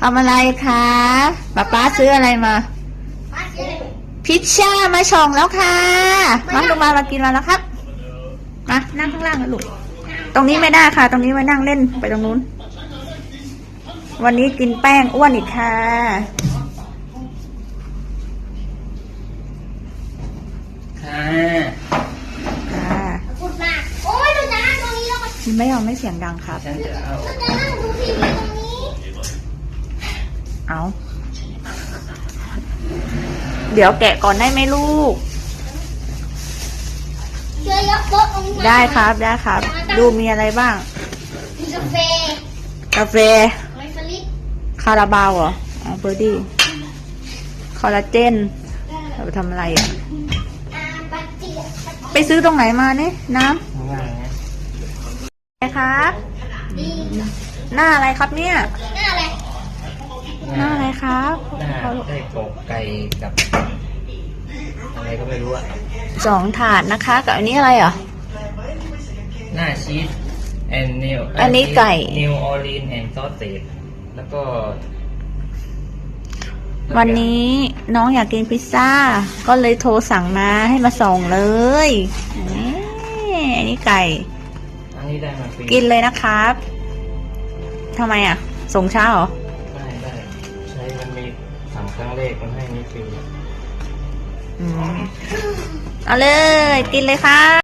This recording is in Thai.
ทำอะไรคะป๊าป๊าซื้ออะไรมา พิชช่ามาส่งแล้วค่ะ มาลงมามากินมาแล้วครับ มานั่งข้างล่างนะลูก ตรงนี้ไม่ได้ค่ะ ตรงนี้มานั่งเล่นไปตรงนู้น วันนี้กินแป้งอ้วนอีกค่ะ ค่ะ พูดมากโอ้ยดูจะนั่งตรงนี้แล้วมัน ไม่เอาไม่เสียงดังครับ ฉันจะเอาดูจะนั่งดูทีวีตรงนี้เอา เดี๋ยวแกะก่อนได้ไหมลูกเชื่อเยอะโต๊ะตรงนี้ได้ครับได้ครับ ดูมีอะไรบ้าง มีกาแฟกาแฟ ไมฟลิปคาราบาวเหรออ๋อเบอร์ดี้ คอลลาเจนเอาไปทำอะไรอะ อ่าบัตเจียไปซื้อตรงไหนมาเนี่ยน้ง่ายนะำ อะไรครับดีหน้าอะไรครับเนี่ย หน้าอะไร หน้าอะไรครับหน้าได้กบไก่กับอะไรก็ไม่รู้อะสองถาดนะคะ กับอันนี้อะไรอะหน้าชีสแอนนิวอันนี้ไก่ นิวออรีนแอนซอสเตดแล้วก็วันนี้น้องอยากกินพิซซ่า ก็เลยโทรสั่งมาให้มาส่งเลยนี่อันนี้ไก่อั นนี้ได้มาฟรีกินเลยนะครับทำไมอะ ส่งช้าเหรอ ได้ได้ใช้มันมีสั่งครั้งแรกมันให้นี่ฟรี อืมเอาเลย กินเลยครับ